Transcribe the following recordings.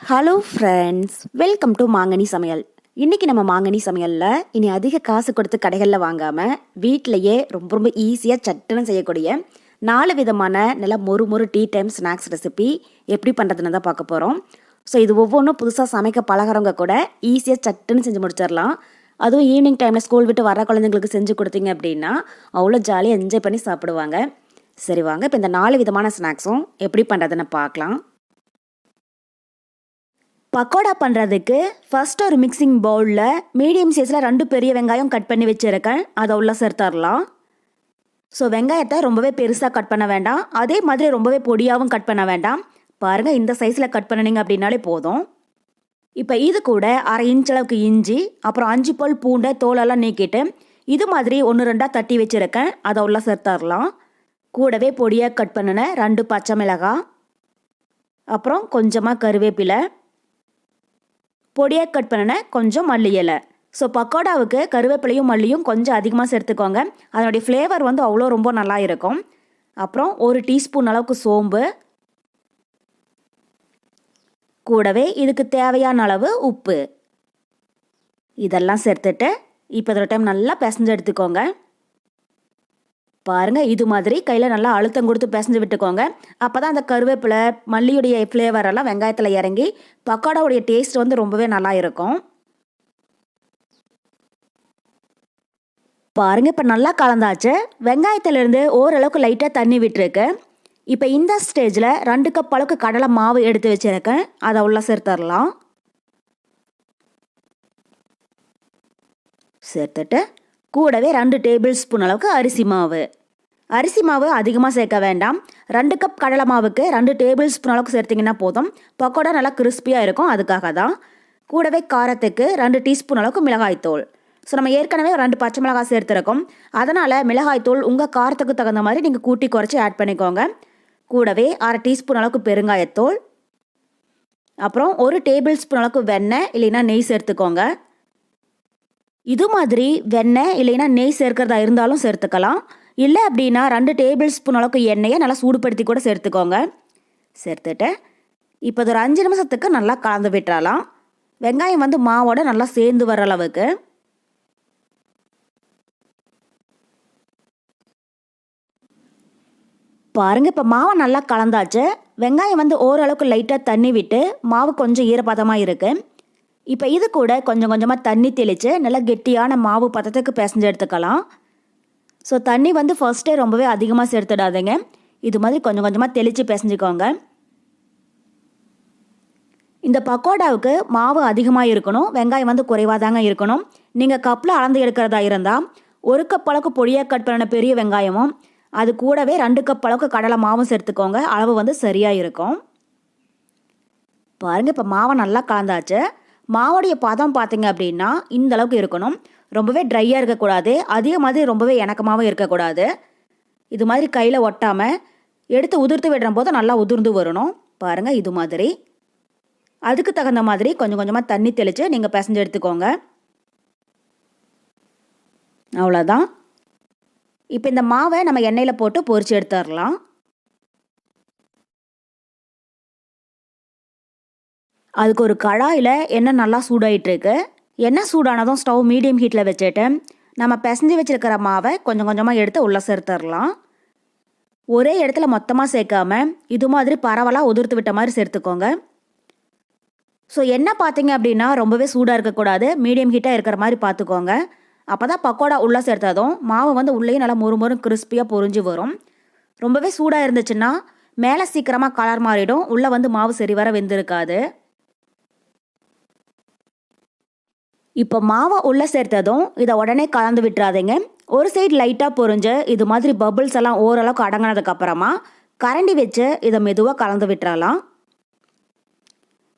Hello friends welcome to மாங்கனி சமையல் இன்றைக்கி நம்ம மாங்கனி சமையலில் இனி அதிக காசு கொடுத்து கடைகளில் வாங்காமல் வீட்டிலையே ரொம்ப ரொம்ப ஈஸியாக சட்டுன்னு செய்யக்கூடிய நாலு விதமான நல்லா மொறு மொறு டீ டைம் ஸ்நாக்ஸ் ரெசிபி எப்படி பண்ணுறதுன்னு தான் பார்க்க போகிறோம் ஸோ இது ஒவ்வொன்றும் புதுசாக சமைக்க பழகிறவங்க கூட ஈஸியாக சட்டுன்னு செஞ்சு முடிச்சிடலாம். அதுவும் ஈவினிங் டைமில் ஸ்கூல் விட்டு வர குழந்தைங்களுக்கு செஞ்சு கொடுத்தீங்க அப்படின்னா அவ்வளோ ஜாலியாக என்ஜாய் பண்ணி சாப்பிடுவாங்க. சரி வாங்க. இப்போ இந்த நாலு விதமான ஸ்நாக்ஸும் எப்படி பண்ணுறதுன்னு பார்க்கலாம். பக்கோடா பண்ணுறதுக்கு ஃபர்ஸ்ட் ஒரு மிக்சிங் பவுலில் மீடியம் சைஸில் ரெண்டு பெரிய வெங்காயம் கட் பண்ணி வச்சுருக்கேன். அதை உள்ள சேர்த்தரலாம். ஸோ வெங்காயத்தை ரொம்பவே பெருசாக கட் பண்ண வேண்டாம். அதே மாதிரி ரொம்பவே பொடியாகவும் கட் பண்ண வேண்டாம். பாருங்கள் இந்த சைஸில் கட் பண்ணினீங்க அப்படின்னாலே போதும். இப்போ இது கூட அரை இன்ச் அளவுக்கு இஞ்சி அப்புறம் அஞ்சு பல் பூண்டை தோலெல்லாம் நீக்கிட்டு இது மாதிரி ஒன்று ரெண்டாக தட்டி வச்சுருக்கேன். அதை உள்ள சேர்த்தரலாம். கூடவே பொடியாக கட் பண்ணின ரெண்டு பச்சை மிளகாய் அப்புறம் கொஞ்சமாக கருவேப்பிலை பொடியாக கட் பண்ணின கொஞ்சம் மல்லி இலை. ஸோ பக்கோடாவுக்கு கருவேப்பிலையும் மல்லியும் கொஞ்சம் அதிகமாக சேர்த்துக்கோங்க. அதனுடைய ஃப்ளேவர் வந்து அவ்வளோ ரொம்ப நல்லா இருக்கும். அப்புறம் ஒரு டீஸ்பூன் அளவுக்கு சோம்பு. கூடவே இதுக்கு தேவையான அளவு உப்பு. இதெல்லாம் சேர்த்துட்டு இப்போ இதோட டைம் நல்லா பிசைஞ்சு எடுத்துக்கோங்க. பாருங்க இது மாதிரி கையில் நல்லா அழுத்தம் கொடுத்து பிசைஞ்சு விட்டுக்கோங்க. அப்போ தான் அந்த கருவேப்பிலை மல்லியுடைய ஃப்ளேவர் எல்லாம் வெங்காயத்தில் இறங்கி பக்கோடாவுடைய டேஸ்ட் வந்து ரொம்பவே நல்லா இருக்கும். பாருங்க இப்போ நல்லா கலந்தாச்சு. வெங்காயத்துலேருந்து ஓரளவுக்கு லைட்டாக தண்ணி விட்டுருக்கு. இப்போ இந்த ஸ்டேஜில் ரெண்டு கப் அளவுக்கு கடலை மாவு எடுத்து வச்சிருக்கேன். அதை உள்ள சேர்த்துடலாம். சேர்த்துட்டு கூடவே ரெண்டு டேபிள் ஸ்பூன் அளவுக்கு அரிசி மாவு. அரிசி மாவு அதிகமாக சேர்க்க வேண்டாம். ரெண்டு கப் கடலை மாவுக்கு ரெண்டு டேபிள் ஸ்பூன் அளவுக்கு சேர்த்திங்கன்னா போதும். பக்கோடா நல்லா கிறிஸ்பியாக இருக்கும் அதுக்காக தான். கூடவே காரத்துக்கு ரெண்டு டீஸ்பூன் அளவுக்கு மிளகாய்த்தூள் ஸோ நம்ம ஏற்கனவே ரெண்டு பச்சை மிளகாய் சேர்த்துருக்கோம். அதனால் மிளகாய்த்தூள் உங்கள் காரத்துக்கு தகுந்த மாதிரி நீங்கள் கூட்டி குறைச்சி ஆட் பண்ணிக்கோங்க. கூடவே அரை டீஸ்பூன் அளவுக்கு பெருங்காயத்தூள். அப்புறம் ஒரு டேபிள் ஸ்பூன் அளவுக்கு வெண்ணெய் இல்லைன்னா நெய் சேர்த்துக்கோங்க. இது மாதிரி வெண்ணெய் இல்லைன்னா நெய் சேர்க்கிறதா இருந்தாலும் சேர்த்துக்கலாம். இல்லை அப்படின்னா ரெண்டு டேபிள் ஸ்பூன் அளவுக்கு எண்ணெயை நல்லா சூடுபடுத்தி கூட சேர்த்துக்கோங்க. சேர்த்துட்டு இப்போ இது ஒரு அஞ்சு நிமிஷத்துக்கு நல்லா கலந்து விட்டுறலாம். வெங்காயம் வந்து மாவோட நல்லா சேர்ந்து வர அளவுக்கு. பாருங்க இப்போ மாவை நல்லா கலந்தாச்சு. வெங்காயம் வந்து ஓரளவுக்கு லைட்டாக தண்ணி விட்டு மாவு கொஞ்சம் ஈரப்பதமாக இருக்குது இப்போ இது கூட கொஞ்சம் கொஞ்சமாக தண்ணி தெளித்து நல்லா கெட்டியான மாவு பதத்துக்கு பிசைஞ்சு எடுத்துக்கலாம். ஸோ தண்ணி வந்து ஃபர்ஸ்ட்டே ரொம்பவே அதிகமாக சேர்த்துடாதீங்க. இது மாதிரி கொஞ்சம் கொஞ்சமாக தெளித்து பிசைஞ்சுக்கோங்க. இந்த பக்கோடாவுக்கு மாவு அதிகமாக இருக்கணும். வெங்காயம் வந்து குறைவாக தாங்க இருக்கணும். நீங்கள் கப்பில் அளந்து எடுக்கிறதா இருந்தால் ஒரு கப் அளவுக்கு பொடியாக கட் பண்ணின பெரிய வெங்காயமும் அது கூடவே ரெண்டு கப் அளவுக்கு கடலை மாவும் சேர்த்துக்கோங்க. அளவு வந்து சரியாக இருக்கும். பாருங்கள் இப்போ மாவை நல்லா கலந்தாச்சு. மாவோடைய பதம் பார்த்தீங்க அப்படின்னா இந்த அளவுக்கு இருக்கணும். ரொம்பவே ட்ரையாக இருக்கக்கூடாது. அதே மாதிரி ரொம்பவே இணக்கமாகவும் இருக்கக்கூடாது. இது மாதிரி கையில் ஒட்டாமல் எடுத்து உதிர்த்து விடுற போது நல்லா உதிர்ந்து வரணும். பாருங்கள் இது மாதிரி. அதுக்கு தகுந்த மாதிரி கொஞ்சம் கொஞ்சமாக தண்ணி தெளித்து நீங்கள் பிசைஞ்சு எடுத்துக்கோங்க. அவ்வளோதான் இப்போ இந்த மாவை நம்ம எண்ணெயில் போட்டு பொரிச்சு எடுத்துடலாம். அதுக்கு ஒரு கடாயில் எண்ணெய் நல்லா சூடாயிட்டுருக்கு. எண்ணெய் சூடானதும் ஸ்டவ் மீடியம் ஹீட்டில் வச்சுட்டு நம்ம பிசைஞ்சு வச்சுருக்கிற மாவை கொஞ்சம் கொஞ்சமாக எடுத்து உள்ளே சேர்த்துடலாம் ஒரே இடத்துல மொத்தமாக சேர்க்காம இது மாதிரி பரவலாக உதிர்த்து விட்ட மாதிரி சேர்த்துக்கோங்க. ஸோ என்ன பார்த்தீங்க அப்படின்னா ரொம்பவே சூடாக இருக்கக்கூடாது. மீடியம் ஹீட்டாக இருக்கிற மாதிரி பார்த்துக்கோங்க அப்போ தான் பக்கோடா உள்ளே சேர்த்ததும் மாவு வந்து உள்ளேயும் நல்லா மொறு மொறு கிறிஸ்பியாக பொறிஞ்சு வரும். ரொம்பவே சூடாக இருந்துச்சுன்னா மேலே சீக்கிரமாக கலர் மாறிடும். உள்ளே வந்து மாவு சரி வர வெந்திருக்காது. இப்போ மாவை உள்ளே சேர்த்ததும் இதை உடனே கலந்து விட்டுறாதீங்க. ஒரு சைடு லைட்டாக பொறிஞ்சு இது மாதிரி பபுள்ஸ் எல்லாம் ஓரளவுக்கு அடங்கினதுக்கப்புறமா கரண்டி வச்சு இதை மெதுவாக கலந்து விட்டுறலாம்.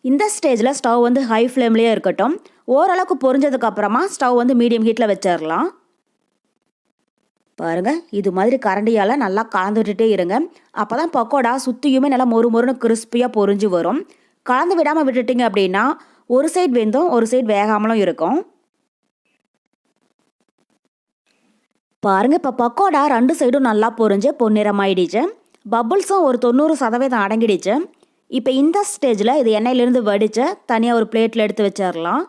இந்த ஸ்டேஜில் ஸ்டவ் வந்து ஹை ஃப்ளேம்லேயே இருக்கட்டும். ஓரளவுக்கு பொரிஞ்சதுக்கப்புறமா ஸ்டவ் வந்து மீடியம் ஹீட்டில் வச்சிடலாம் பாருங்கள் இது மாதிரி கரண்டியால் நல்லா கலந்து விட்டுட்டே இருங்க. அப்போ தான் பக்கோடா சுற்றியுமே நல்லா மொறு மொறுன்னு கிறிஸ்பியாக பொரிஞ்சு வரும். கலந்து விடாமல் விட்டுட்டிங்க அப்படின்னா ஒரு சைடு வெந்தும் ஒரு சைடு வேகாமலும் இருக்கும். பாருங்க இப்போ பக்கோடா ரெண்டு சைடும் நல்லா பொரிஞ்சு பொன்னிறமாயிடுச்சு. பபுள்ஸும் ஒரு தொண்ணூறு சதவீதம் அடங்கிடுச்சு. இப்போ இந்த ஸ்டேஜில் இது எண்ணெயிலேருந்து வடித்து தனியாக ஒரு பிளேட்டில் எடுத்து வச்சிடலாம்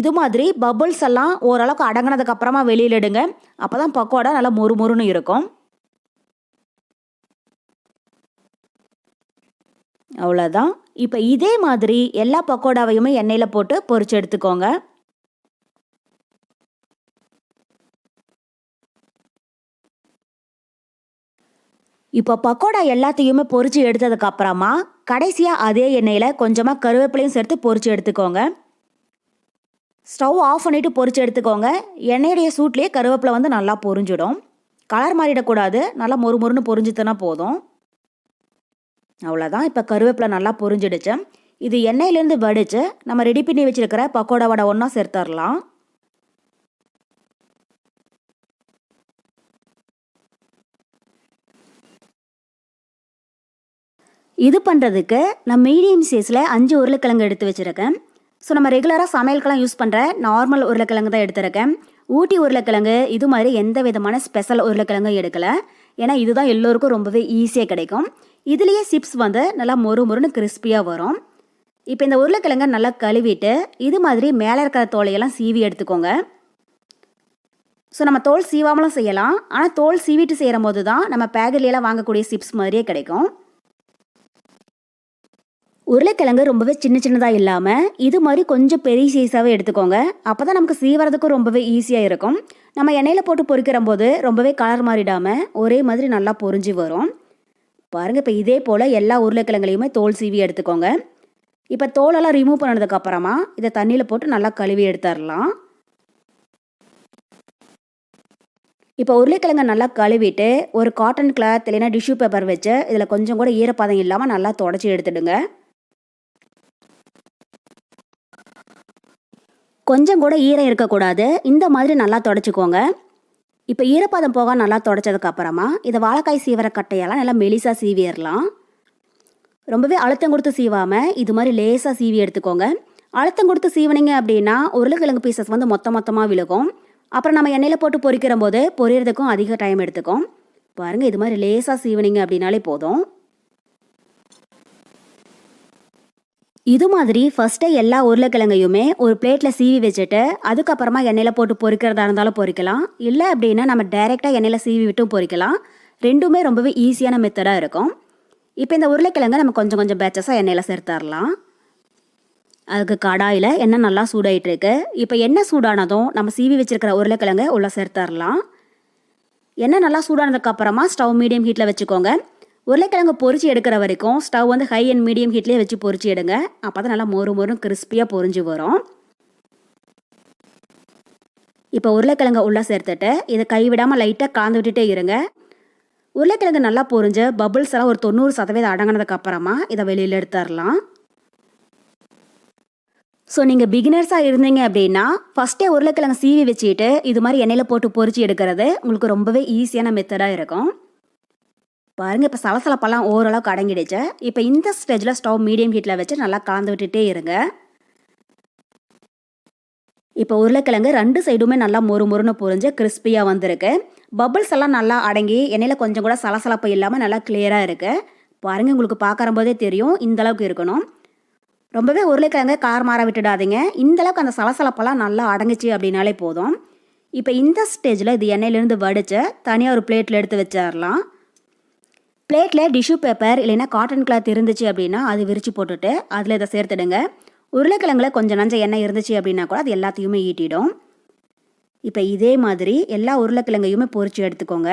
இது மாதிரி பபுள்ஸ் எல்லாம் ஓரளவுக்கு அடங்கினதுக்கப்புறமா வெளியில் எடுங்க. அப்போ தான் பக்கோடா நல்லா மொறு மொறுன்னு இருக்கும். அவ்வளோதான் இப்போ இதே மாதிரி எல்லா பக்கோடாவையுமே எண்ணெயில் போட்டு பொறிச்சு எடுத்துக்கோங்க. இப்போ பக்கோடா எல்லாத்தையுமே பொறிச்சு எடுத்ததுக்கு அப்புறமா கடைசியாக அதே எண்ணெயில் கொஞ்சமாக கருவேப்பிலையும் சேர்த்து பொறிச்சு எடுத்துக்கோங்க. ஸ்டவ் ஆஃப் பண்ணிவிட்டு பொறிச்சு எடுத்துக்கோங்க. எண்ணெயுடைய சூட்லேயே கருவேப்பிலை வந்து நல்லா பொரிஞ்சிடும். கலர் மாறிடக்கூடாது. நல்லா மொறு மொறுன்னு பொரிஞ்சுதுன்னா போதும். அவ்வளோதான் இப்போ கருவேப்பிலை நல்லா பொரிஞ்சிடுச்சு. இது எண்ணெயிலேருந்து வடித்து நம்ம ரெடி பண்ணி வச்சுருக்கிற பக்கோடா வடை ஒன்றா சேர்த்துடலாம் இது பண்ணுறதுக்கு நான் மீடியம் சைஸில் அஞ்சு உருளைக்கிழங்கு எடுத்து வச்சுருக்கேன். ஸோ நம்ம ரெகுலராக சமையலுக்கெல்லாம் யூஸ் பண்ணுற நார்மல் உருளைக்கிழங்கு தான் எடுத்திருக்கேன். ஊட்டி உருளைக்கிழங்கு இது மாதிரி எந்த விதமான ஸ்பெஷல் உருளைக்கிழங்கும் எடுக்கலை. ஏன்னா இதுதான் எல்லோருக்கும் ரொம்பவே ஈஸியாக கிடைக்கும். இதுலேயே சிப்ஸ் வந்து நல்லா மொறு மொறுன்னு கிறிஸ்பியாக வரும். இப்போ இந்த உருளைக்கிழங்க நல்லா கழுவிட்டு இது மாதிரி மேலே இருக்கிற தோலையெல்லாம் சீவி எடுத்துக்கோங்க. ஸோ நம்ம தோல் சீவாமலும் செய்யலாம். ஆனால் தோல் சீவிட்டு செய்கிற போது தான் நம்ம பேக்கெட்லையெல்லாம் வாங்கக்கூடிய சிப்ஸ் மாதிரியே கிடைக்கும். உருளைக்கிழங்கு ரொம்பவே சின்ன சின்னதாக இல்லாமல் இது மாதிரி கொஞ்சம் பெரிய சைஸாகவே எடுத்துக்கோங்க. அப்போ தான் நமக்கு சீவறதுக்கும் ரொம்பவே ஈஸியாக இருக்கும். நம்ம எண்ணெயில் போட்டு பொறிக்கிற போது ரொம்பவே கலர் மாறிடாமல் ஒரே மாதிரி நல்லா பொரிஞ்சு வரும். பாருங்கள் இப்போ இதே போல் எல்லா உருளைக்கிழங்குலையுமே தோல் சீவி எடுத்துக்கோங்க. இப்போ தோலெல்லாம் ரிமூவ் பண்ணதுக்கப்புறமா இதை தண்ணியில் போட்டு நல்லா கழுவி எடுத்துடலாம் இப்போ உருளைக்கிழங்கை நல்லா கழுவிட்டு ஒரு காட்டன் கிளாத் இல்லைன்னா டிஷ்யூ பேப்பர் வச்சு இதில் கொஞ்சம் கூட ஈரப்பதம் இல்லாமல் நல்லா தொடச்சி எடுத்துடுங்க. கொஞ்சம் கூட ஈரம் இருக்கக்கூடாது. இந்த மாதிரி நல்லா தொடச்சிக்கோங்க. இப்போ ஈரப்பதம் போக நல்லா தொடச்சதுக்கு அப்புறமா இதை வாழைக்காய் சீவர கட்டையெல்லாம் நல்லா மெலிசாக சீவிடலாம். ரொம்பவே அழுத்தம் கொடுத்து சீவாமல் இது மாதிரி லேசாக சீவி எடுத்துக்கோங்க. அழுத்தம் கொடுத்து சீவனிங்க அப்படின்னா உருளைக்கிழங்கு பீசஸ் வந்து மொத்த மொத்தமாக விழுகும். அப்புறம் நம்ம எண்ணெயில் போட்டு பொறிக்கிற போது பொரியறதுக்கும் அதிக டைம் எடுத்துக்கும். பாருங்கள் இது மாதிரி லேசாக சீவனிங்க அப்படின்னாலே போதும். இது மாதிரி ஃபஸ்ட்டே எல்லா உருளைக்கிழங்கையுமே ஒரு பிளேட்டில் சீவி வச்சுட்டு அதுக்கப்புறமா எண்ணெயில் போட்டு பொறிக்கிறதா இருந்தாலும் பொறிக்கலாம் இல்லை அப்படின்னா நம்ம டைரெக்டாக எண்ணெயில் சீவி விட்டும் பொறிக்கலாம் ரெண்டுமே ரொம்பவே ஈஸியான மெத்தடாக இருக்கும். இப்போ இந்த உருளைக்கிழங்கை நம்ம கொஞ்சம் கொஞ்சம் பேச்சஸாக எண்ணெயில் சேர்த்துடலாம் அதுக்கு கடாயில் எண்ணெய் நல்லா சூடாயிட்டு இருக்கு இப்போ எண்ணெய் சூடானதும் நம்ம சீவி வச்சிருக்கிற உருளைக்கிழங்கை உள்ளே சேர்த்துடலாம் எண்ணெய் நல்லா சூடானதுக்கப்புறமா ஸ்டவ் மீடியம் ஹீட்டில் வச்சுக்கோங்க. உருளைக்கிழங்கு பொறிச்சு எடுக்கிற வரைக்கும் ஸ்டவ் வந்து ஹை அண்ட் மீடியம் ஹீட்லேயே வச்சு பொறிச்சு எடுங்க. அப்போ தான் நல்லா மொறு மொறும் கிறிஸ்பியாக பொரிஞ்சு வரும். இப்போ உருளைக்கிழங்கு உள்ளே சேர்த்துட்டு இதை கைவிடாமல் லைட்டாக காந்து விட்டுட்டே இருங்க. உருளைக்கிழங்கு நல்லா பொரிஞ்சு பபுள்ஸ் எல்லாம் ஒரு தொண்ணூறு சதவீதம் அடங்கினதுக்கு அப்புறமா இதை வெளியில் எடுத்துடலாம். ஸோ நீங்கள் பிகினர்ஸாக இருந்தீங்க அப்படின்னா ஃபஸ்ட்டே உருளைக்கிழங்கு சீவி வச்சுட்டு இது மாதிரி எண்ணெயில் போட்டு பொறிச்சு எடுக்கிறது உங்களுக்கு ரொம்பவே ஈஸியான மெத்தடாக இருக்கும். பாருங்கள் இப்போ சலசலப்பெல்லாம் ஓரளவுக்கு அடங்கிடுச்சு. இப்போ இந்த ஸ்டேஜில் ஸ்டவ் மீடியம் ஹீட்டில் வச்சு நல்லா கலந்து விட்டுட்டே இருங்க. இப்போ உருளைக்கிழங்கு ரெண்டு சைடுமே நல்லா மொறு மொறுன்னு பொரிஞ்சு கிறிஸ்பியாக வந்திருக்கு. பபிள்ஸ் எல்லாம் நல்லா அடங்கி எண்ணெயில் கொஞ்சம் கூட சலசலப்பு இல்லாமல் நல்லா கிளியராக இருக்குது பாருங்கள் உங்களுக்கு பார்க்குற போதே தெரியும் இந்த அளவுக்கு இருக்கணும். ரொம்பவே உருளைக்கிழங்கு கார் மாற விட்டுடாதீங்க. இந்த அளவுக்கு அந்த சலசலப்பெல்லாம் நல்லா அடங்குச்சு அப்படின்னாலே போதும். இப்போ இந்த ஸ்டேஜில் இது எண்ணெயிலேருந்து வடித்து தனியாக ஒரு பிளேட்டில் எடுத்து வச்சிடலாம். பிளேட்டில் டிஷ்யூ பேப்பர் இல்லைன்னா காட்டன் கிளாத் இருந்துச்சு அப்படின்னா அது விரித்து போட்டுட்டு அதில் இதை சேர்த்துடுங்க. உருளைக்கிழங்குல கொஞ்சம் நஞ்ச எண்ணெய் இருந்துச்சு அப்படின்னா கூட அது எல்லாத்தையுமே ஈட்டிடும். இப்போ இதே மாதிரி எல்லா உருளைக்கிழங்கையுமே பொரிச்சு எடுத்துக்கோங்க.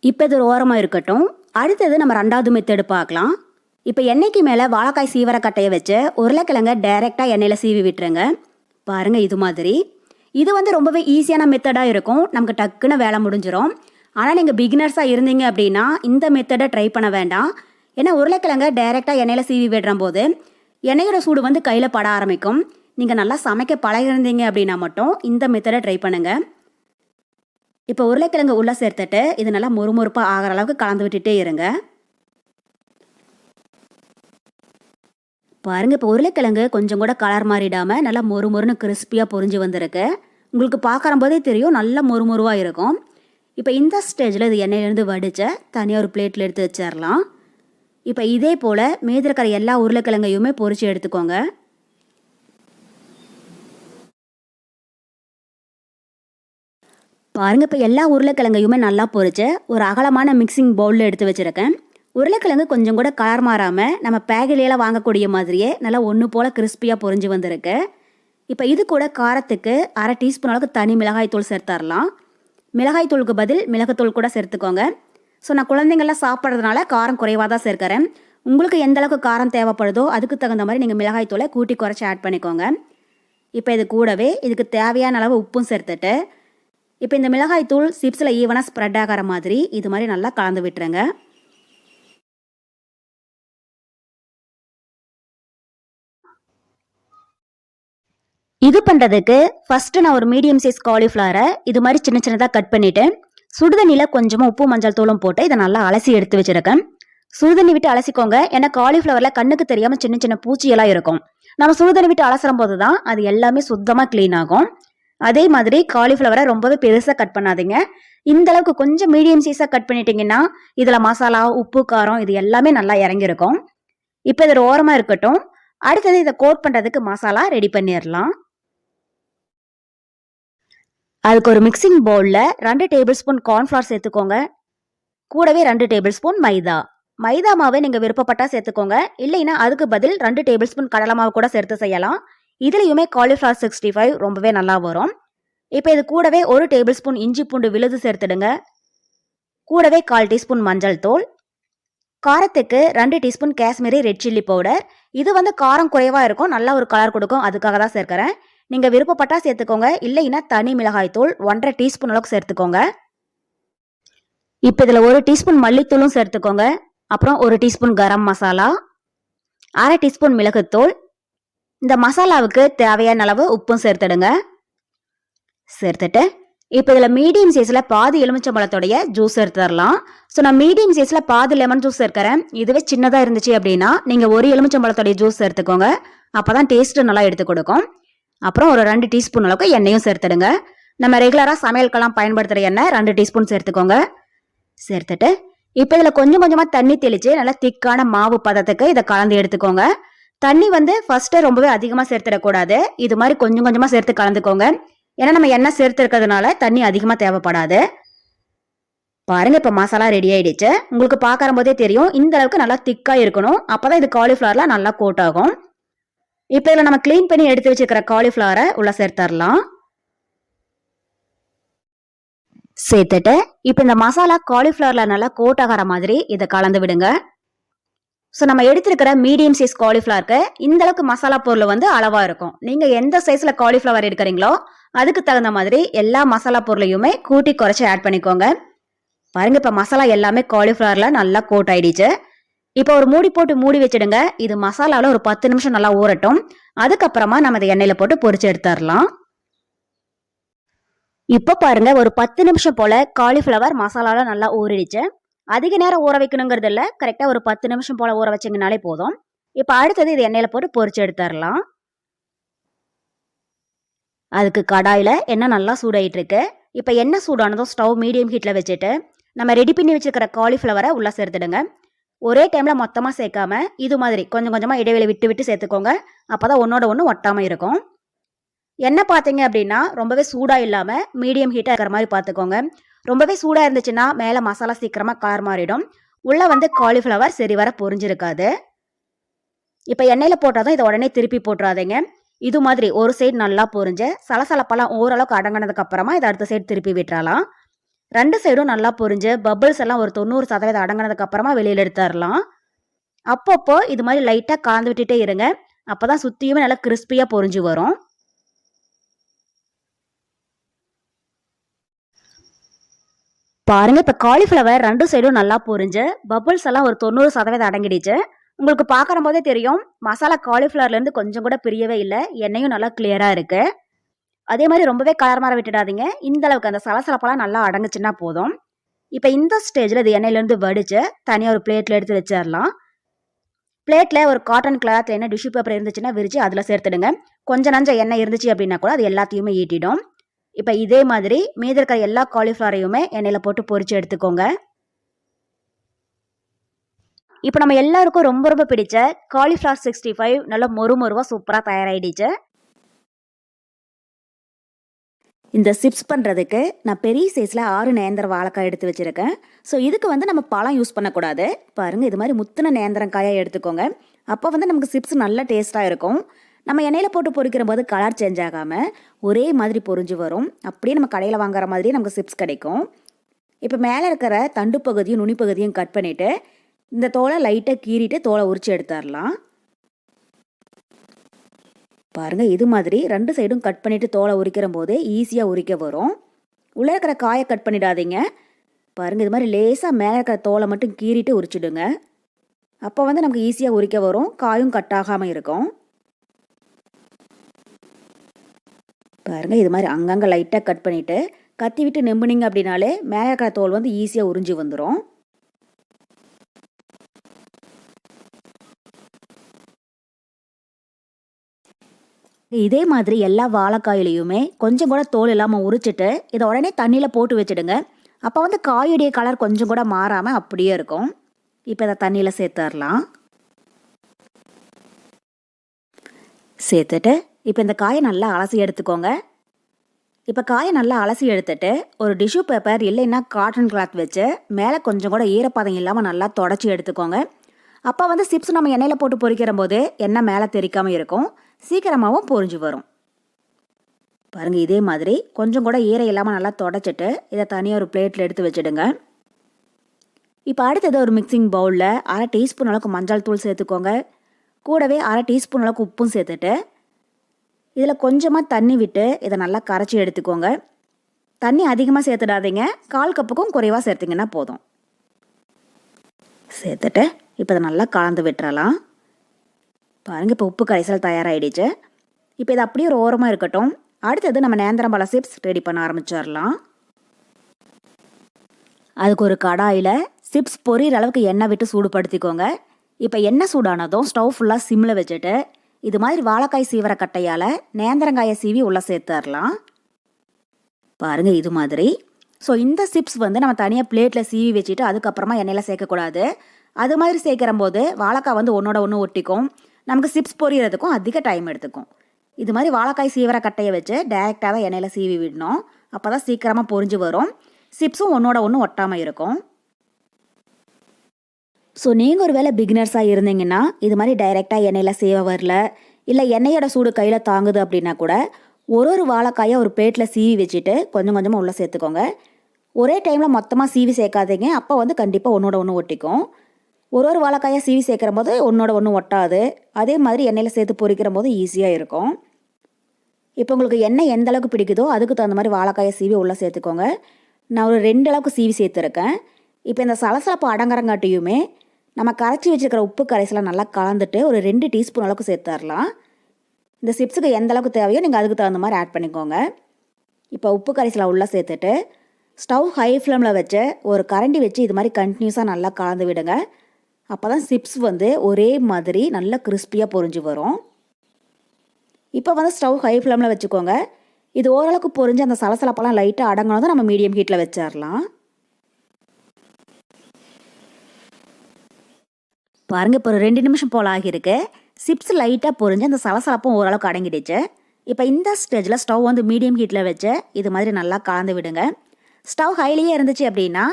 இப்போ இது ஒரு ஓரமாக இருக்கட்டும். அடுத்தது நம்ம ரெண்டாவது மெத்தடு பார்க்கலாம். இப்போ எண்ணெய்க்கு மேலே வாழைக்காய் சீவரக்கட்டையை வச்சு உருளைக்கிழங்க டைரெக்டாக எண்ணெயில் சீவி விட்டுருங்க. பாருங்கள் இது மாதிரி. இது வந்து ரொம்பவே ஈஸியான மெத்தடாக இருக்கும். நமக்கு டக்குன்னு வேலை முடிஞ்சிடும் ஆனால் நீங்கள் பிகினர்ஸாக இருந்தீங்க அப்படின்னா இந்த மெத்தடை ட்ரை பண்ண வேண்டாம். ஏன்னா உருளைக்கிழங்க டைரெக்டாக எண்ணெயில் சீவி விடுற போது எண்ணெயோட சூடு வந்து கையில் பட ஆரம்பிக்கும். நீங்கள் நல்லா சமைக்க பழகிருந்தீங்க அப்படின்னா மட்டும் இந்த மெத்தடை ட்ரை பண்ணுங்கள் இப்போ உருளைக்கிழங்கு உள்ளே சேர்த்துட்டு இது நல்லா மொறுமொறுப்பாக ஆகிற அளவுக்கு கலந்து விட்டுட்டே இருங்க. பாருங்கள் இப்போ உருளைக்கிழங்கு கொஞ்சம் கூட கலர் மாறிடாமல் நல்லா மொறு மொறுன்னு கிறிஸ்பியாக பொரிஞ்சு வந்திருக்கு. உங்களுக்கு பார்க்குற போதே தெரியும் நல்லா மொறுமொறுவாக இருக்கும். இப்போ இந்த ஸ்டேஜில் இது எண்ணெயிலேருந்து வடிச்ச தனியாக ஒரு பிளேட்டில் எடுத்து வச்சிடலாம் இப்போ இதே போல் மீதி இருக்கிற எல்லா உருளைக்கிழங்கையுமே பொறிச்சு எடுத்துக்கோங்க. பாருங்கள் இப்போ எல்லா உருளைக்கிழங்கையுமே நல்லா பொறிச்சு ஒரு அகலமான மிக்சிங் பவுலில் எடுத்து வச்சுருக்கேன். உருளைக்கிழங்கு கொஞ்சம் கூட கலர் மாறாமல் நம்ம பேக்கரியில் வாங்கக்கூடிய மாதிரியே நல்லா ஒன்று போல் கிறிஸ்பியாக பொறிஞ்சு வந்திருக்கு. இப்போ இது கூட காரத்துக்கு அரை டீஸ்பூன் அளவுக்கு தனி மிளகாய்த்தூள் சேர்த்தரலாம். மிளகாய்த்தூளுக்கு மிளகாய் தூளுக்கு பதில் மிளகுத்தூள் கூட சேர்த்துக்கோங்க. ஸோ நான் குழந்தைங்கள்லாம் சாப்பிட்றதுனால காரம் குறைவாக தான் சேர்க்குறேன். உங்களுக்கு எந்த அளவுக்கு காரம் தேவைப்படுதோ அதுக்கு தகுந்த மாதிரி நீங்கள் மிளகாய்த்தூளை கூட்டி குறைச்சி ஆட் பண்ணிக்கோங்க. இப்போ இது கூடவே இதுக்கு தேவையான அளவு உப்பும் சேர்த்துட்டு இப்போ இந்த மிளகாய் தூள் சிப்ஸில் ஈவனாக ஸ்ப்ரெட் ஆகிற மாதிரி இது மாதிரி நல்லா கலந்து விட்டுருங்க. இது பண்ணுறதுக்கு ஃபஸ்ட்டு நான் ஒரு மீடியம் சைஸ் காலிஃப்ளவரை இது மாதிரி சின்ன சின்னதாக கட் பண்ணிவிட்டு சுடுதண்ணியில் கொஞ்சமாக உப்பு மஞ்சள் தூளும் போட்டு இதை நல்லா அலசி எடுத்து வச்சுருக்கேன். சுடுதண்ணி விட்டு அலசிக்கோங்க. ஏன்னா காலிஃப்ளவரில் கண்ணுக்கு தெரியாமல் சின்ன சின்ன பூச்சியெல்லாம் இருக்கும். நம்ம சுடுதண்ணி விட்டு அலசுற போது தான் அது எல்லாமே சுத்தமாக க்ளீன் ஆகும். அதே மாதிரி காலிஃப்ளவரை ரொம்பவே பெருசாக கட் பண்ணாதீங்க. இந்த அளவுக்கு கொஞ்சம் மீடியம் சைஸாக கட் பண்ணிட்டீங்கன்னா இதில் மசாலா உப்பு காரம் இது எல்லாமே நல்லா இறங்கியிருக்கும். இப்போ இது ஓரமாக இருக்கட்டும். அடுத்தது இதை கோட் பண்ணுறதுக்கு மசாலா ரெடி பண்ணிடலாம். அதுக்கு ஒரு மிக்சிங் பவுலில் ரெண்டு டேபிள் ஸ்பூன் கார்ன்ஃப்ளவர் சேர்த்துக்கோங்க. கூடவே ரெண்டு டேபிள் ஸ்பூன் மைதா. மைதா மாவை நீங்கள் விருப்பப்பட்டால் சேர்த்துக்கோங்க. இல்லைன்னா அதுக்கு பதில் ரெண்டு டேபிள் ஸ்பூன் கடலை மாவு கூட சேர்த்து செய்யலாம். இதுலேயுமே காலிஃப்ளவர் சிக்ஸ்டி ஃபைவ் ரொம்பவே நல்லா வரும். இப்போ இது கூடவே ஒரு டேபிள் ஸ்பூன் இஞ்சி பூண்டு விழுது சேர்த்துடுங்க. கூடவே கால் டீஸ்பூன் மஞ்சள் தூள். காரத்துக்கு ரெண்டு teaspoon Kashmiri red chilli powder. இது வந்து காரம் குறைவாக இருக்கும். நல்ல ஒரு கலர் கொடுக்கும். அதுக்காக தான் சேர்க்குறேன். நீங்கள் விருப்பப்பட்டா சேர்த்துக்கோங்க. இல்லைன்னா தனி மிளகாய் தூள் ஒன்றரை டீஸ்பூன் அளவுக்கு சேர்த்துக்கோங்க. இப்போ இதில் ஒரு டீஸ்பூன் மல்லித்தூளும் சேர்த்துக்கோங்க. அப்புறம் ஒரு டீஸ்பூன் கரம் மசாலா அரை டீஸ்பூன் மிளகுத்தூள். இந்த மசாலாவுக்கு தேவையான அளவு உப்பும் சேர்த்துடுங்க. சேர்த்துட்டு இப்போ இதில் மீடியம் சைஸில் பாதி எலுமிச்சம்பழத்தோடைய ஜூஸ் எடுத்துடலாம். ஸோ நான் மீடியம் சைஸில் பாதி லெமன் ஜூஸ் இருக்கிறேன் இதுவே சின்னதாக இருந்துச்சு அப்படின்னா நீங்கள் ஒரு எலுமிச்சம்பழத்தோடைய ஜூஸ் எடுத்துக்கோங்க அப்போ தான் டேஸ்ட்டு நல்லா எடுத்து கொடுக்கும். அப்புறம் ஒரு ரெண்டு டீஸ்பூன் அளவுக்கு எண்ணெயும் சேர்த்துடுங்க. நம்ம ரெகுலராக சமையலுக்கெல்லாம் பயன்படுத்துகிற எண்ணெய் ரெண்டு டீஸ்பூன் சேர்த்துக்கோங்க. சேர்த்துட்டு இப்போ இதில் கொஞ்சம் கொஞ்சமாக தண்ணி தெளித்து நல்லா திக்கான மாவு பதத்துக்கு இதை கலந்து எடுத்துக்கோங்க. தண்ணி வந்து ஃபர்ஸ்ட்டு ரொம்பவே அதிகமாக சேர்த்துடக்கூடாது. இது மாதிரி கொஞ்சம் கொஞ்சமாக சேர்த்து கலந்துக்கோங்க. ஏன்னா நம்ம எண்ணெய் சேர்த்துருக்கிறதுனால தண்ணி அதிகமாக தேவைப்படாது. பாருங்க இப்போ மசாலா ரெடி ஆயிடுச்சு. உங்களுக்கு பார்க்கற போதே தெரியும் இந்த அளவுக்கு நல்லா திக்காக இருக்கணும். அப்போ தான் இது காலிஃப்ளவர்லாம் நல்லா கோட் ஆகும். இப்போ இதில் நம்ம க்ளீன் பண்ணி எடுத்து வச்சிருக்கிற காலிஃப்ளவரை உள்ள சேர்த்துடலாம் சேர்த்துட்டு இப்போ இந்த மசாலா காலிஃப்ளவரில் நல்லா கோட் ஆகிற மாதிரி இதை கலந்து விடுங்க. ஸோ நம்ம எடுத்திருக்கிற மீடியம் சைஸ் காலிஃப்ளவருக்கு இந்த அளவுக்கு மசாலா பொருள் வந்து அளவாக இருக்கும். நீங்கள் எந்த சைஸில் காலிஃப்ளவர் எடுக்கிறீங்களோ அதுக்கு தகுந்த மாதிரி எல்லா மசாலா பொருளையுமே கூட்டி குறைச்சி ஆட் பண்ணிக்கோங்க. பாருங்க இப்போ மசாலா எல்லாமே காலிஃப்ளவரில் நல்லா கோட் ஆயிடுச்சு. இப்போ ஒரு மூடி போட்டு மூடி வச்சிடுங்க. இது மசாலாவில் ஒரு பத்து நிமிஷம் நல்லா ஊறட்டும். அதுக்கப்புறமா நம்ம இதை எண்ணெயில் போட்டு பொரிச்சு எடுத்துடலாம். இப்போ பாருங்க ஒரு பத்து நிமிஷம் போல காலிஃப்ளவர் மசாலாவில் நல்லா ஊறிடுச்சு. அதிக நேரம் ஊற வைக்கணுங்கிறது இல்லை. கரெக்டாக ஒரு பத்து நிமிஷம் போல ஊற வச்சிங்கனாலே போதும். இப்போ அடுத்தது இது எண்ணெயில் போட்டு பொரிச்சு எடுத்துடலாம். அதுக்கு கடாயில் எண்ணெய் நல்லா சூடாயிட்டு இருக்கு இப்போ எண்ணெய் சூடானதும் ஸ்டவ் மீடியம் ஹீட்டில் வச்சுட்டு நம்ம ரெடி பண்ணி வச்சுருக்கிற காலிஃப்ளவரை உள்ளே சேர்த்துடுங்க. ஒரே டைமில் மொத்தமாக சேர்க்காம இது மாதிரி கொஞ்சம் கொஞ்சமாக இடைவெளி விட்டு விட்டு சேர்த்துக்கோங்க. அப்போ தான் ஒன்றோட ஒன்று ஒட்டாமல் இருக்கும். எண்ணெய் பார்த்தீங்க அப்படின்னா ரொம்பவே சூடாக இல்லாமல் மீடியம் ஹீட்டாக இருக்கிற மாதிரி பார்த்துக்கோங்க. ரொம்பவே சூடாக இருந்துச்சுன்னா மேலே மசாலா சீக்கிரமாக கார் மாறிடும். உள்ளே வந்து காலிஃப்ளவர் சரி வர பொறிஞ்சிருக்காது இப்போ எண்ணெயில் போட்டால் இதை உடனே திருப்பி போட்டுறாதீங்க. இது மாதிரி ஒரு சைடு நல்லா பொரிஞ்சு சலசலப்பெல்லாம் ஓரளவுக்கு அடங்கினதுக்கு அப்புறமா இதை அடுத்த சைடு திருப்பி விட்டுறலாம். ரெண்டு சைடும் நல்லா பொரிஞ்சு பபிள்ஸ் எல்லாம் ஒரு தொண்ணூறு சதவீதம் அடங்கினதுக்கு அப்புறமா வெளியில் எடுத்துடலாம். அப்பப்போ இது மாதிரி லைட்டாக கலந்து விட்டுட்டே இருங்க. அப்போ தான் சுற்றியுமே நல்லா கிறிஸ்பியாக பொரிஞ்சு வரும். பாருங்க இப்போ காலிஃப்ளவர் ரெண்டு சைடும் நல்லா பொரிஞ்சு பபிள்ஸ் எல்லாம் ஒரு தொண்ணூறு சதவீதம் அடங்கிடுச்சு. உங்களுக்கு பார்க்குற போதே தெரியும் மசாலா காலிஃப்ளவர்லேருந்து கொஞ்சம் கூட பிரியவே இல்லை. எண்ணெயும் நல்லா கிளியராக இருக்குது அதே மாதிரி ரொம்பவே கலர் மாற விட்டுடாதீங்க. இந்த அளவுக்கு அந்த சலசலப்பெல்லாம் நல்லா அடங்குச்சுன்னா போதும். இப்போ இந்த ஸ்டேஜில் இது எண்ணெயிலேருந்து வடித்து தனியாக ஒரு பிளேட்டில் எடுத்து வச்சிடலாம். பிளேட்டில் ஒரு காட்டன் கிளாத் என்ன டிஷ்யூ பேப்பர் இருந்துச்சுன்னா விரிச்சு அதில் சேர்த்துடுங்க. கொஞ்சம் நஞ்ச எண்ணெய் இருந்துச்சு அப்படின்னா கூட அது எல்லாத்தையுமே ஈட்டிடும். இப்போ இதே மாதிரி மீதி இருக்கிற எல்லா காலிஃப்ளவரையுமே எண்ணெயில் போட்டு பொறிச்சு எடுத்துக்கோங்க. இப்போ நம்ம எல்லாருக்கும் ரொம்ப ரொம்ப பிடிச்ச காலிஃப்ளவர் சிக்ஸ்டி ஃபைவ் நல்லா மொறு மொறுவாக சூப்பராக தயாராகிடுச்சு இந்த சிப்ஸ் பண்ணுறதுக்கு நான் பெரிய சைஸில் ஆறு நேந்திர வாழைக்காய் எடுத்து வச்சுருக்கேன். ஸோ இதுக்கு வந்து நம்ம பழம் யூஸ் பண்ணக்கூடாது. பாருங்கள் இது மாதிரி முத்தின நேந்திரங்காயாக எடுத்துக்கோங்க. அப்போ வந்து நமக்கு சிப்ஸ் நல்ல டேஸ்ட்டாக இருக்கும். நம்ம எண்ணெயில் போட்டு பொறிக்கிற போது கலர் சேஞ்ச் ஆகாமல் ஒரே மாதிரி பொரிஞ்சு வரும். அப்படியே நம்ம கடையில் வாங்குற மாதிரியே நமக்கு சிப்ஸ் கிடைக்கும். இப்போ மேலே இருக்கிற தண்டு பகுதியும் நுனி பகுதியும் கட் பண்ணிவிட்டு இந்த தோலை லைட்டாக கீறிட்டு தோலை உரிச்சு எடுத்துடலாம். பாருங்கள் இது மாதிரி ரெண்டு சைடும் கட் பண்ணிவிட்டு தோலை உரிக்கிற போது ஈஸியாக உரிக்க வரும். உள்ளே இருக்கிற காயை கட் பண்ணிடாதீங்க. பாருங்கள் இது மாதிரி லேசாக மேலே இருக்கிற தோலை மட்டும் கீறிட்டு உரிச்சிடுங்க. அப்போ வந்து நமக்கு ஈஸியாக உரிக்க வரும். காயும் கட் ஆகாமல் இருக்கும். பாருங்கள் இது மாதிரி அங்கங்கே லைட்டாக கட் பண்ணிவிட்டு கத்தி விட்டு நெம்புனீங்க அப்படின்னாலே மேலே இருக்கிற தோல் வந்து ஈஸியாக உறிஞ்சி வந்துடும் இதே மாதிரி எல்லா வாழைக்காயிலையுமே கொஞ்சம் கூட தோல் இல்லாமல் உரிச்சிட்டு இதை உடனே தண்ணியில் போட்டு வச்சுடுங்க. அப்போ வந்து காயுடைய கலர் கொஞ்சம் கூட மாறாமல் அப்படியே இருக்கும். இப்போ இதை தண்ணியில் சேர்த்துடலாம். சேர்த்துட்டு இப்போ இந்த காயை நல்லா அலசி எடுத்துக்கோங்க. இப்போ காயை நல்லா அலசி எடுத்துட்டு ஒரு டிஷ்யூ பேப்பர் இல்லைன்னா காட்டன் கிளாத் வச்சு மேலே கொஞ்சம் கூட ஈரப்பதம் இல்லாமல் நல்லா தொடச்சி எடுத்துக்கோங்க. அப்போ வந்து சிப்ஸ் நம்ம எண்ணெயில் போட்டு பொறிக்கிற போது எண்ணெய் மேலே தெரிக்காமல் இருக்கும். சீக்கிரமாகவும் பொறிஞ்சு வரும். பாருங்கள் இதே மாதிரி கொஞ்சம் கூட ஈரை இல்லாமல் நல்லா தொடச்சிட்டு இதை தனியாக ஒரு பிளேட்டில் எடுத்து வச்சுடுங்க. இப்போ அடுத்தது ஒரு மிக்சிங் பவுலில் அரை டீஸ்பூன் அளவுக்கு மஞ்சள் தூள் சேர்த்துக்கோங்க. கூடவே அரை டீஸ்பூன் அளவுக்கு உப்பும் சேர்த்துட்டு இதில் கொஞ்சமாக தண்ணி விட்டு இதை நல்லா கரைச்சி எடுத்துக்கோங்க. தண்ணி அதிகமாக சேர்த்துடாதீங்க. கால் கப்புக்கும் குறைவாக சேர்த்திங்கன்னா போதும். சேர்த்துட்டு இப்போ இதை நல்லா கலந்து விட்டுறலாம். பாருங்கள் இப்போ உப்பு கரைசல் தயாராகிடுச்சு இப்போ இது அப்படியே ஒரு ஓரமாக இருக்கட்டும். அடுத்தது நம்ம நேந்திரம்பழ சிப்ஸ் ரெடி பண்ண ஆரம்பிச்சிடலாம். அதுக்கு ஒரு கடாயில் சிப்ஸ் பொரியிற அளவுக்கு எண்ணெய் விட்டு சூடுபடுத்திக்கோங்க. இப்போ எண்ணெய் சூடானதும் ஸ்டவ் ஃபுல்லாக சிம்மில் வச்சுட்டு இது மாதிரி வாழைக்காய் சீவர கட்டையால் நேந்திரங்காயை சீவி உள்ளே சேர்த்துடலாம். பாருங்கள் இது மாதிரி. ஸோ இந்த சிப்ஸ் வந்து நம்ம தனியாக பிளேட்டில் சீவி வச்சுட்டு அதுக்கப்புறமா எண்ணெயில் சேர்க்கக்கூடாது. அது மாதிரி சேர்க்கிற போது வாழைக்காய் வந்து ஒன்றோட ஒன்று ஒட்டிக்கும். நமக்கு சிப்ஸ் பொரியறதுக்கும் அதிக டைம் எடுத்துக்கும். இது மாதிரி வாழைக்காய் சீவர கட்டையை வச்சு டைரெக்டாக தான் எண்ணெயில் சீவி விடணும். அப்போ தான் சீக்கிரமாக பொரிஞ்சு வரும். சிப்ஸும் ஒன்றோட ஒன்று ஒட்டாமல் இருக்கும். ஸோ நீங்கள் ஒரு வேளை பிகினர்ஸாக இருந்தீங்கன்னா இது மாதிரி டைரெக்டாக எண்ணெயில் சேவ வரல இல்லை எண்ணெயோட சூடு கையில் தாங்குது அப்படின்னா கூட ஒரு ஒரு வாழைக்காயை ஒரு பிளேட்டில் சீவி வச்சுட்டு கொஞ்சம் கொஞ்சமாக உள்ளே சேர்த்துக்கோங்க. ஒரே டைமில் மொத்தமாக சீவி சேர்க்காதீங்க. அப்போ வந்து கண்டிப்பாக ஒன்றோட ஒன்று ஒட்டிக்கும். ஒரு ஒரு வாழைக்காயாக சீவி சேர்க்குற போது ஒன்றோட ஒன்று ஒட்டாது. அதே மாதிரி எண்ணெயில் சேர்த்து பொரிக்கிற போது ஈஸியாக இருக்கும். இப்போ உங்களுக்கு எண்ணெய் எந்த அளவுக்கு பிடிக்குதோ அதுக்கு தகுந்த மாதிரி வாழைக்காயை சீவி உள்ளே சேர்த்துக்கோங்க. நான் ஒரு ரெண்டு அளவுக்கு சீவி சேர்த்துருக்கேன். இப்போ இந்த சலசலப்பு அடங்குறங்காட்டியுமே நம்ம கரைச்சி வச்சுருக்கிற உப்பு கரைசலாம் நல்லா கலந்துட்டு ஒரு ரெண்டு டீஸ்பூன் அளவுக்கு சேர்த்துடலாம் இந்த சிப்ஸுக்கு எந்த அளவுக்கு தேவையோ நீங்கள் அதுக்கு தகுந்த மாதிரி ஆட் பண்ணிக்கோங்க. இப்போ உப்பு கரைசலை உள்ளே சேர்த்துட்டு ஸ்டவ் ஹை ஃப்ளேமில் வச்சு ஒரு கரண்டி வச்சு இது மாதிரி கண்டினியூஸாக நல்லா கலந்து விடுங்க. அப்போ தான் சிப்ஸ் வந்து ஒரே மாதிரி நல்லா கிறிஸ்பியாக பொரிஞ்சு வரும். இப்போ வந்து ஸ்டவ் ஹை ஃப்ளேமில் வச்சுக்கோங்க. இது ஓரளவுக்கு பொறிஞ்சு அந்த சலசலப்பெல்லாம் லைட்டாக அடங்கணும் நம்ம மீடியம் ஹீட்டில் வச்சிடலாம் பாருங்கள் இப்போ ஒரு ரெண்டு நிமிஷம் போல் ஆகியிருக்கு. சிப்ஸ் லைட்டாக பொரிஞ்சு அந்த சலசலப்பும் ஓரளவுக்கு அடங்கிடுச்சு. இப்போ இந்த ஸ்டேஜில் ஸ்டவ் வந்து மீடியம் ஹீட்டில் வச்சு இது மாதிரி நல்லா கலந்து விடுங்க. ஸ்டவ் ஹைலியே இருந்துச்சு அப்படின்னா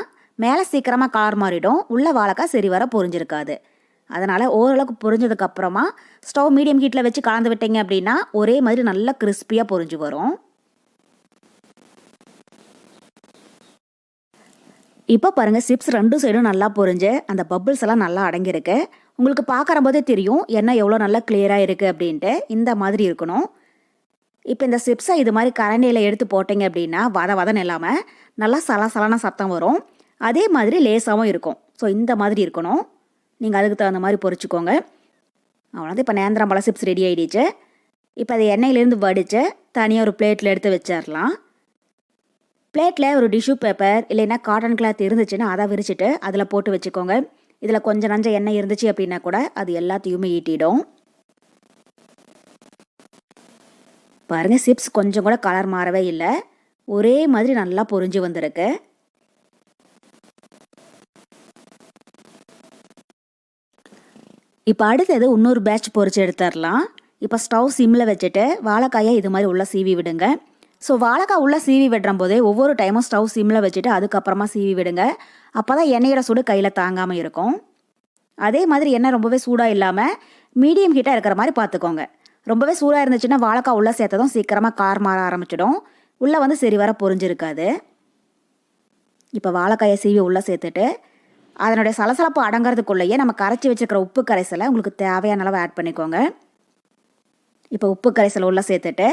மேலே சீக்கிரமாக கார் மாறிடும். உள்ளே வாழைக்காய் சரி வர பொரிஞ்சிருக்காது. அதனால் ஓரளவுக்கு பொரிஞ்சதுக்கப்புறமா ஸ்டவ் மீடியம் ஹீட்டில் வச்சு கலந்து விட்டீங்க அப்படின்னா ஒரே மாதிரி நல்லா கிறிஸ்பியாக பொரிஞ்சு வரும். இப்போ பாருங்கள் சிப்ஸ் ரெண்டு சைடும் நல்லா பொரிஞ்சு அந்த பப்புள்ஸ் எல்லாம் நல்லா அடங்கியிருக்கு. உங்களுக்கு பார்க்குற போதே தெரியும் எண்ணெய் எவ்வளோ நல்லா கிளியராக இருக்குது அப்படின்ட்டு. இந்த மாதிரி இருக்கணும். இப்போ இந்த சிப்ஸை இது மாதிரி கரண்டியில் எடுத்து போட்டிங்க அப்படின்னா வத வதன்னு இல்லாமல் நல்லா சலசலான சத்தம் வரும். அதே மாதிரி லேசாகவும் இருக்கும். ஸோ இந்த மாதிரி இருக்கணும். நீங்கள் அதுக்கு தகுந்த மாதிரி பொரிச்சுக்கோங்க அவ்வளோதான் இப்போ நேந்திரம் சிப்ஸ் ரெடி ஆகிடுச்சு இப்போ அதை எண்ணெயிலேருந்து வடித்து தனியாக ஒரு பிளேட்டில் எடுத்து வச்சிடலாம். பிளேட்டில் ஒரு டிஷ்யூ பேப்பர் இல்லைன்னா காட்டன் கிளாத் இருந்துச்சுன்னா அதை விரிச்சிட்டு அதில் போட்டு வச்சுக்கோங்க. இதில் கொஞ்சம் நஞ்ச எண்ணெய் இருந்துச்சு அப்படின்னா கூட அது எல்லாத்தையுமே ஈட்டிடும். பாருங்கள் சிப்ஸ் கொஞ்சம் கூட கலர் மாறவே இல்லை. ஒரே மாதிரி நல்லா பொரிஞ்சு வந்திருக்கு. இப்போ அடுத்தது இன்னொரு பேட்ச் பொறிச்சு எடுத்துடலாம் இப்போ ஸ்டவ் சிம்மில் வச்சுட்டு வாழைக்காயை இது மாதிரி உள்ள சீவி விடுங்க. ஸோ வாழைக்காய் உள்ள சீவி விடுற போதே ஒவ்வொரு டைமும் ஸ்டவ் சிம்மில் வச்சுட்டு அதுக்கப்புறமா சீவி விடுங்க. அப்போ தான் எண்ணெயோட சூடு கையில் தாங்காமல் இருக்கும். அதே மாதிரி எண்ணெய் ரொம்பவே சூடாக இல்லாமல் மீடியம் ஹீட்டாக இருக்கிற மாதிரி பார்த்துக்கோங்க ரொம்பவே சூடாக இருந்துச்சுன்னா வாழைக்காய் உள்ளே சேர்த்ததும் சீக்கிரமாக கார் மாற ஆரம்பிச்சிடும். உள்ளே வந்து சரி வர பொறிஞ்சிருக்காது. இப்போ வாழைக்காயை சீவி உள்ளே சேர்த்துட்டு அதனுடைய சலசலப்பு அடங்கிறதுக்குள்ளேயே நம்ம கரைச்சி வச்சுருக்கிற உப்பு கரைசலை உங்களுக்கு தேவையான அளவு ஆட் பண்ணிக்கோங்க. இப்போ உப்பு கரைசலை உள்ளே சேர்த்துட்டு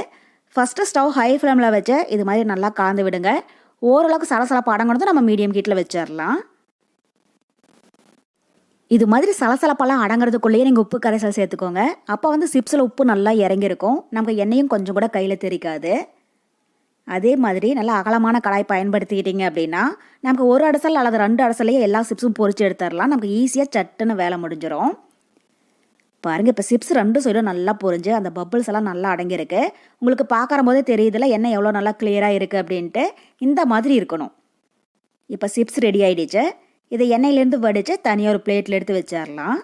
ஃபஸ்ட்டு ஸ்டவ் ஹை ஃப்ளேமில் வச்சு இது மாதிரி நல்லா கலந்து விடுங்க. ஓரளவுக்கு சலசலப்பு அடங்கினதும் நம்ம மீடியம் ஹீட்டில் வச்சிடலாம் இது மாதிரி சலசலப்பெல்லாம் அடங்குறதுக்குள்ளேயே நீங்கள் உப்பு கரைசல் சேர்த்துக்கோங்க. அப்போ வந்து சிப்ஸில் உப்பு நல்லா இறங்கியிருக்கும். நமக்கு எண்ணெயும் கொஞ்சம் கூட கையில் தெரிக்காது. அதே மாதிரி நல்லா அகலமான கடாய் பயன்படுத்திக்கிட்டீங்க அப்படின்னா நமக்கு ஒரு அடசல் அல்லது ரெண்டு அடசலையே எல்லா சிப்ஸும் பொறிச்சு எடுத்துடலாம். நமக்கு ஈஸியாக சட்டுன்னு வேலை முடிஞ்சிடும் பாருங்கள் இப்போ சிப்ஸ் ரெண்டு சைடும் நல்லா பொரிஞ்சு அந்த பப்புள்ஸ் எல்லாம் நல்லா அடங்கியிருக்கு. உங்களுக்கு பார்க்குற போதே தெரியுதுல எண்ணெய் எவ்வளோ நல்லா கிளியராக இருக்குது அப்படின்ட்டு. இந்த மாதிரி இருக்கணும். இப்போ சிப்ஸ் ரெடி ஆகிடுச்சு இதை எண்ணெயிலேருந்து வடித்து தனியாக ஒரு பிளேட்டில் எடுத்து வச்சிடலாம்.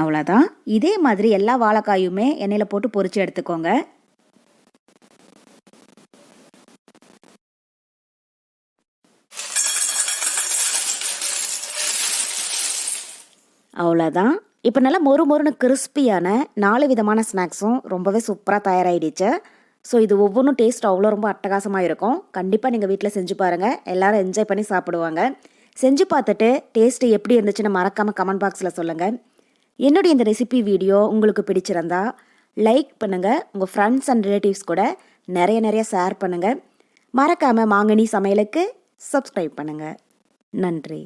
அவ்வளோதான் இதே மாதிரி எல்லா வாழைக்காயுமே எண்ணெயில் போட்டு பொரித்து எடுத்துக்கோங்க. அவ்வளோதான் இப்போ நல்லா மொறு மொறுன்னு கிறிஸ்பியான நாலு விதமான ஸ்நாக்ஸும் ரொம்பவே சூப்பராக தயாராகிடுச்சு ஸோ இது ஒவ்வொன்றும் டேஸ்ட் அவ்வளோ ரொம்ப அட்டகாசமாக இருக்கும். கண்டிப்பாக நீங்கள் வீட்டில் செஞ்சு பாருங்கள் எல்லோரும் என்ஜாய் பண்ணி சாப்பிடுவாங்க. செஞ்சு பார்த்துட்டு டேஸ்ட்டு எப்படி இருந்துச்சுன்னு மறக்காமல் கமெண்ட் பாக்ஸில் சொல்லுங்கள் என்னுடைய இந்த ரெசிபி வீடியோ உங்களுக்கு பிடிச்சிருந்தா லைக் பண்ணுங்கள் உங்கள் ஃப்ரெண்ட்ஸ் அண்ட் ரிலேட்டிவ்ஸ் கூட நிறைய நிறைய ஷேர் பண்ணுங்கள் மறக்காமல் மாங்கனி சமையலுக்கு சப்ஸ்கிரைப் பண்ணுங்கள் நன்றி.